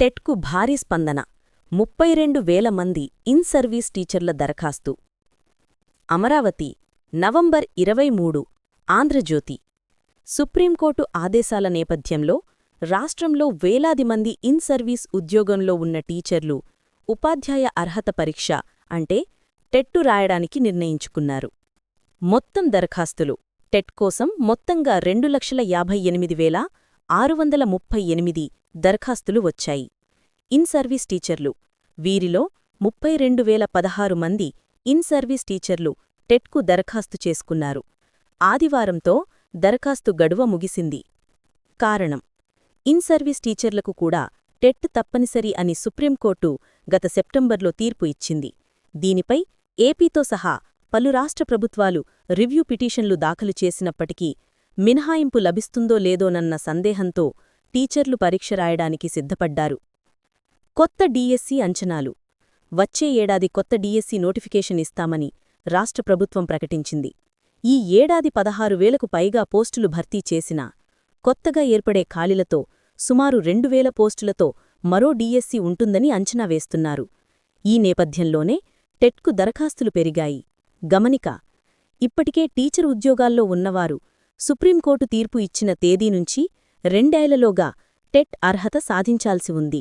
టెట్కు భారీ స్పందన. ముప్పై రెండు వేల మంది ఇన్ సర్వీస్ టీచర్ల దరఖాస్తు. అమరావతి నవంబర్ ఇరవై మూడు ఆంధ్రజ్యోతి. సుప్రీంకోర్టు ఆదేశాల నేపథ్యంలో రాష్ట్రంలో వేలాది మంది ఇన్ సర్వీస్ ఉద్యోగంలో ఉన్న టీచర్లు ఉపాధ్యాయ అర్హత పరీక్ష అంటే టెట్టు రాయడానికి నిర్ణయించుకున్నారు. మొత్తం దరఖాస్తులు. టెట్ కోసం మొత్తంగా రెండు లక్షల యాభై ఎనిమిది వేల ఆరు వందల ముప్పై ఎనిమిది దరఖాస్తులు వచ్చాయి. ఇన్ సర్వీస్ టీచర్లు వీరిలో ముప్పై రెండు వేల పదహారు మంది ఇన్ సర్వీస్ టీచర్లు టెట్కు దరఖాస్తు చేసుకున్నారు. ఆదివారంతో దరఖాస్తు గడువ ముగిసింది. కారణం ఇన్ సర్వీస్ టీచర్లకు కూడా టెట్ తప్పనిసరి అని సుప్రీంకోర్టు గత సెప్టెంబర్లో తీర్పు ఇచ్చింది. దీనిపై ఏపీతో సహా పలు రాష్ట్ర ప్రభుత్వాలు రివ్యూ పిటిషన్లు దాఖలు చేసినప్పటికీ మినహాయింపు లభిస్తుందో లేదోనన్న సందేహంతో టీచర్లు పరీక్ష రాయడానికి సిద్ధపడ్డారు. కొత్త డీఎస్సీ అంచనాలు. వచ్చే ఏడాది కొత్త డీఎస్సీ నోటిఫికేషన్ ఇస్తామని రాష్ట్ర ప్రభుత్వం ప్రకటించింది. ఈ ఏడాది పదహారు వేలకు పైగా పోస్టులు భర్తీ చేసినా కొత్తగా ఏర్పడే ఖాళీలతో సుమారు రెండు వేల పోస్టులతో మరో డీఎస్సీ ఉంటుందని అంచనా వేస్తున్నారు. ఈ నేపథ్యంలోనే టెట్కు దరఖాస్తులు పెరిగాయి. గమనిక ఇప్పటికే టీచర్ ఉద్యోగాల్లో ఉన్నవారు సుప్రీంకోర్టు తీర్పు ఇచ్చిన తేదీ నుంచి రెండేళ్ళలోగా టెట్ అర్హత సాధించాల్సి ఉంది.